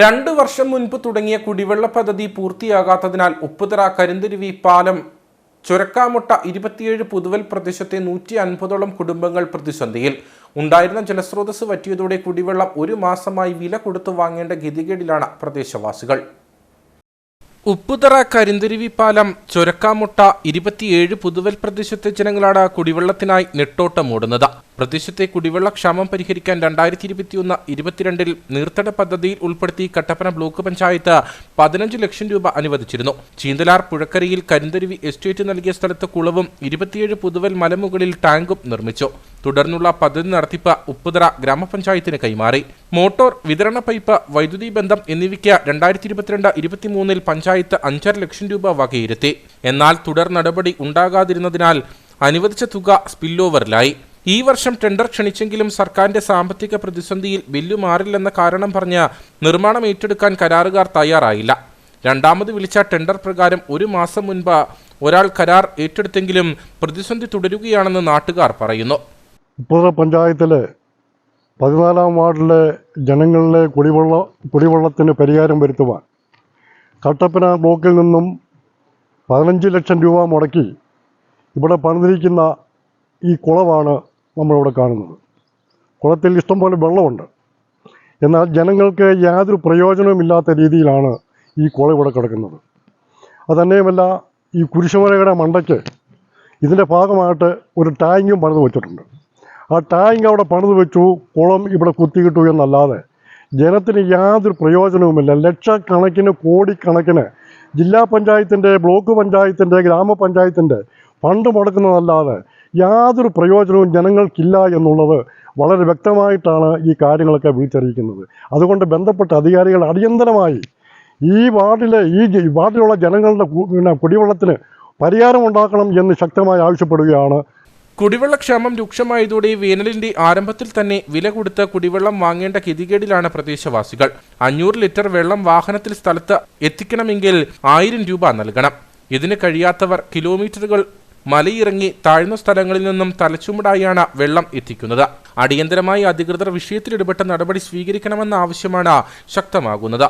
രണ്ടു വർഷം മുൻപ് തുടങ്ങിയ കുടിവെള്ള പദ്ധതി പൂർത്തിയാകാത്തതിനാൽ ഉപ്പുതറ കരിന്തിരുവി പാലം ചുരക്കാമുട്ട ഇരുപത്തിയേഴ് പുതുവൽ പ്രദേശത്തെ നൂറ്റി അൻപതോളം കുടുംബങ്ങൾ പ്രതിസന്ധിയിൽ. ഉണ്ടായിരുന്ന ജലസ്രോതസ് വറ്റിയതോടെ കുടിവെള്ളം ഒരു മാസമായി വില കൊടുത്തു വാങ്ങേണ്ട ഗതികേടിലാണ് പ്രദേശവാസികൾ. ഉപ്പുതറ കരിന്തിരുവി പാലം ചുരക്കാമുട്ട ഇരുപത്തിയേഴ് പുതുവൽ പ്രദേശത്തെ ജനങ്ങളാണ് കുടിവെള്ളത്തിനായി നെട്ടോട്ടമോടുന്നത് പ്രദേശത്തെ കുടിവെള്ള ക്ഷാമം പരിഹരിക്കാൻ രണ്ടായിരത്തി ഇരുപത്തിയൊന്ന് ഇരുപത്തിരണ്ടിൽ നീർത്തട പദ്ധതിയിൽ ഉൾപ്പെടുത്തി കട്ടപ്പന ബ്ലോക്ക് പഞ്ചായത്ത് പതിനഞ്ച് ലക്ഷം രൂപ അനുവദിച്ചിരുന്നു. ചീന്തലാർ പുഴക്കരയിൽ കരിന്തരുവി എസ്റ്റേറ്റ് നൽകിയ സ്ഥലത്ത് കുളവും ഇരുപത്തിയേഴ് പുതുവൽ മലമുകളിൽ ടാങ്കും നിർമ്മിച്ചു. തുടർന്നുള്ള പദ്ധതി നടത്തിപ്പ് ഉപ്പുതറ ഗ്രാമപഞ്ചായത്തിന് കൈമാറി. മോട്ടോർ വിതരണ പൈപ്പ് വൈദ്യുതി ബന്ധം എന്നിവയ്ക്ക് രണ്ടായിരത്തി ഇരുപത്തിരണ്ട് ഇരുപത്തിമൂന്നിൽ പഞ്ചായത്ത് അഞ്ചര ലക്ഷം രൂപ വകയിരുത്തി. എന്നാൽ തുടർ നടപടി ഉണ്ടാകാതിരുന്നതിനാൽ അനുവദിച്ച തുക സ്പില്ലോവറിലായി ഈ വർഷം ടെൻഡർ ക്ഷണിച്ചെങ്കിലും സർക്കാരിന്റെ സാമ്പത്തിക പ്രതിസന്ധിയിൽ ബില്ല് മാറില്ലെന്ന കാരണം പറഞ്ഞ് നിർമ്മാണം ഏറ്റെടുക്കാൻ കരാറുകാർ തയ്യാറായില്ല. രണ്ടാമത് വിളിച്ച ടെൻഡർ പ്രകാരം ഒരു മാസം മുൻപ് ഒരാൾ കരാർ ഏറ്റെടുത്തെങ്കിലും പ്രതിസന്ധി തുടരുകയാണെന്ന് നാട്ടുകാർ പറയുന്നു. ഇപ്പോഴത്തെ പഞ്ചായത്തിലെ പതിനാലാം വാർഡിലെ ജനങ്ങളിലെ കുടിവെള്ള കുടിവെള്ളത്തിന് പരിഹാരം വരുത്തുവാൻ കട്ടപ്പന ബ്ലോക്കിൽ നിന്നും പതിനഞ്ച് ലക്ഷം രൂപ മുടക്കി ഇവിടെ പണിതിരിക്കുന്ന ഈ കുളമാണ് നമ്മളിവിടെ കാണുന്നത്. കുളത്തിൽ ഇഷ്ടംപോലെ വെള്ളമുണ്ട്. എന്നാൽ ജനങ്ങൾക്ക് യാതൊരു പ്രയോജനവുമില്ലാത്ത രീതിയിലാണ് ഈ കുളം ഇവിടെ കിടക്കുന്നത്. അതന്നെയുമല്ല ഈ കുരിശുമലയുടെ മണ്ടയ്ക്ക് ഇതിന്റെ ഭാഗമായിട്ട് ഒരു ടാങ്കും പണിത് വെച്ചിട്ടുണ്ട്. ആ ടാങ്ക് അവിടെ പണിത് വെച്ചു കുളം ഇവിടെ കുത്തിയിട്ടു എന്നല്ലാതെ ജനത്തിന് യാതൊരു പ്രയോജനവുമില്ല. ലക്ഷക്കണക്കിന് കോടിക്കണക്കിന് ജില്ലാ പഞ്ചായത്തിന്റെ ബ്ലോക്ക് പഞ്ചായത്തിന്റെ ഗ്രാമപഞ്ചായത്തിന്റെ ഫണ്ട് മുടക്കുന്നതല്ലാതെ യാതൊരു പ്രയോജനവും ജനങ്ങൾക്കില്ല എന്നുള്ളത് വളരെ വ്യക്തമായിട്ടാണ് ഈ കാര്യങ്ങളൊക്കെ വിളിച്ചറിയിക്കുന്നത് അതുകൊണ്ട് ബന്ധപ്പെട്ട അധികാരികൾ അടിയന്തരമായി ഈ വാർഡിലെ ഈ വാർഡിലുള്ള ജനങ്ങളുടെ പിന്നെ കുടിവെള്ളത്തിന് പരിഹാരം ഉണ്ടാക്കണം എന്ന് ശക്തമായി ആവശ്യപ്പെടുകയാണ്. കുടിവെള്ളക്ഷാമം രൂക്ഷമായതോടെ വേനലിന്റെ ആരംഭത്തിൽ തന്നെ വില കൊടുത്ത് കുടിവെള്ളം വാങ്ങേണ്ട ഗതികേടിലാണ് പ്രദേശവാസികൾ. അഞ്ഞൂറ് ലിറ്റർ വെള്ളം വാഹനത്തിൽ സ്ഥലത്ത് എത്തിക്കണമെങ്കിൽ ആയിരം രൂപ നൽകണം. ഇതിന് കഴിയാത്തവർ കിലോമീറ്ററുകൾ മലയിറങ്ങി താഴ്ന്ന സ്ഥലങ്ങളിൽ നിന്നും തലച്ചുമടായാണ് വെള്ളം എത്തിക്കുന്നത്. അടിയന്തരമായി അധികൃതർ വിഷയത്തിൽ ഇടപെട്ട നടപടി സ്വീകരിക്കണമെന്ന ആവശ്യമാണ് ശക്തമാകുന്നത്.